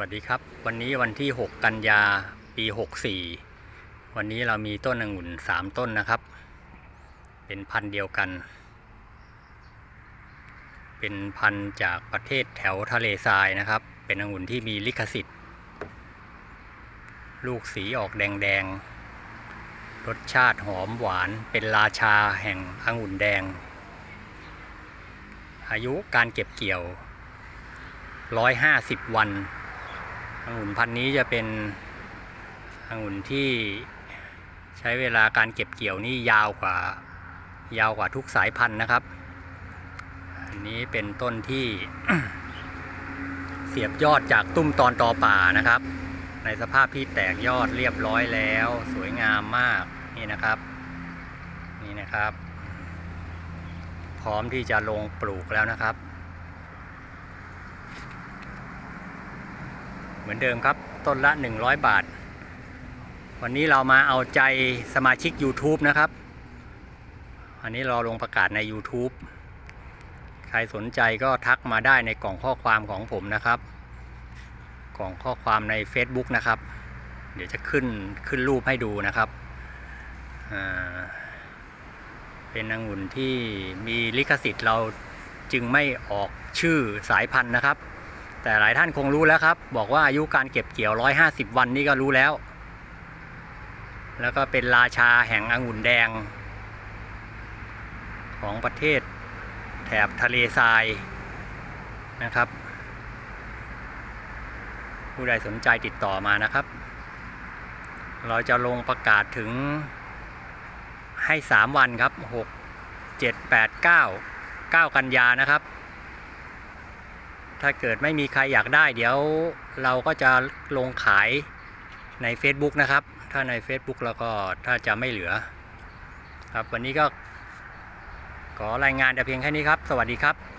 วัสดีครับ วันนี้วันที่ 6 กันยาปี 64 วันนี้เรามีต้นองุ่น 3 ต้นนะครับ เป็นพันธุ์เดียวกัน เป็นพันธุ์จากประเทศแถวทะเลทรายนะครับ เป็นองุ่นที่มีลิขสิทธิ์ ลูกสีออกแดงๆ รสชาติหอมหวานเป็นราชาแห่งองุ่นแดง อายุการเก็บเกี่ยว150วัน องุ่นพันธุ์นี้จะเป็นองุ่นที่ใช้เวลาการเก็บเกี่ยวนี่ยาวกว่ายาวกว่าทุกสายพันธุ์นะครับ อันนี้เป็นต้นที่เสียบยอดจากตุ้มตอนตอป่านะครับ ในสภาพที่แตกยอดเรียบร้อยแล้ว สวยงามมากนี่นะครับ นี่นะครับ พร้อมที่จะลงปลูกแล้วนะครับ เหมือนเดิมครับ ต้นละ 100 บาท วันนี้เรามาเอาใจสมาชิก YouTube นะครับ อันนี้เราลงประกาศใน YouTube ใครสนใจก็ทักมาได้ในกล่องข้อความของผมนะครับ กล่องข้อความใน Facebook นะครับ เดี๋ยวจะขึ้นขึ้นรูปให้ดูนะครับ เป็นองุ่นที่มีลิขสิทธิ์เราจึงไม่ออกชื่อสายพันธุ์นะครับ แต่หลายท่านคงรู้แล้วครับ บอกว่าอายุการเก็บเกี่ยว 150 วันนี่ก็รู้แล้ว แล้วก็เป็นราชาแห่งองุ่นแดง ของประเทศแถบทะเลทรายนะครับ ผู้ใดสนใจติดต่อมานะครับ เราจะลงประกาศถึงให้ 3 วันครับ 6 7 8 9 9 กันยานะครับ ถ้าเกิดไม่มีใครอยากได้ เดี๋ยวเราก็จะลงขายใน Facebook นะครับ ถ้าใน Facebook แล้วก็ถ้าจะไม่เหลือ ครับวันนี้ก็ขอรายงานแต่เพียงแค่นี้ครับ สวัสดีครับ